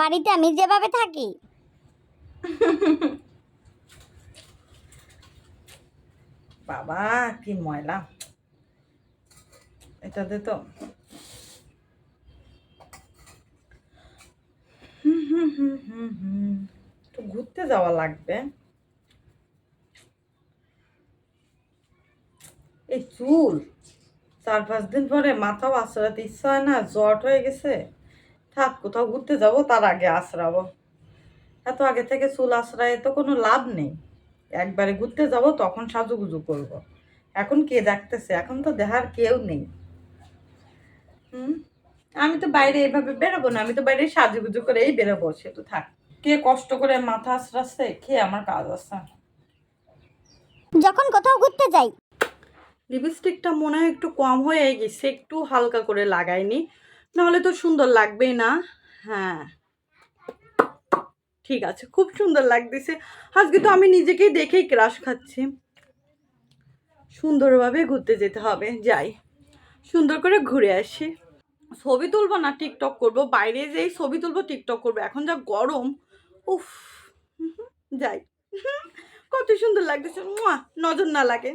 বাড়িতে আমি যেভাবে থাকি। বাবা, কি ময়লা। এটাতে তো তো ঘুরতে যাওয়া লাগবে। এই চুল, চার পাঁচ দিন পরে মাথাও আশ্রাতে ইচ্ছা হয় না জট হয়ে গেছে। থাক কোথাও ঘুরতে যাব তার আগে আশ্রাবো। এত আগে থেকে চুল আশ্রায় তো কোনো লাভ নেই। একবারে ঘুরতে যাব তখন সাজুগুজু করব। এখন কে দেখতেছে? এখন তো দেখার কেউ নেই। হুম? আমি তো বাইরে এভাবে বেরোবো না আমি তো বাইরে সাজুগুজু করেই বেরোবো সে তো থাক। কে কষ্ট করে মাথা আশ্রাচ্ছে কে আমার কাজ আছে যখন কোথাও ঘুরতে যাই। লিপস্টিকটা মনে হয় একটু কম হয়ে গেছে একটু হালকা করে লাগাইনি। নাহলে তো সুন্দর লাগবেই না। হ্যাঁ। ঠিক আছে, খুব সুন্দর লাগতেছে। আজকে তো আমি নিজেকেই দেখেই ক্রাশ খাচ্ছি। সুন্দরভাবে ঘুরতে যেতে হবে, যাই। সুন্দর করে ঘুরে আসি। ছবি তুলবো না টিকটক করব, বাইরে যেই ছবি তুলবো টিকটক করব, এখন যা গরম, উফ যাই। কত সুন্দর লাগতেছে নজর না লাগে।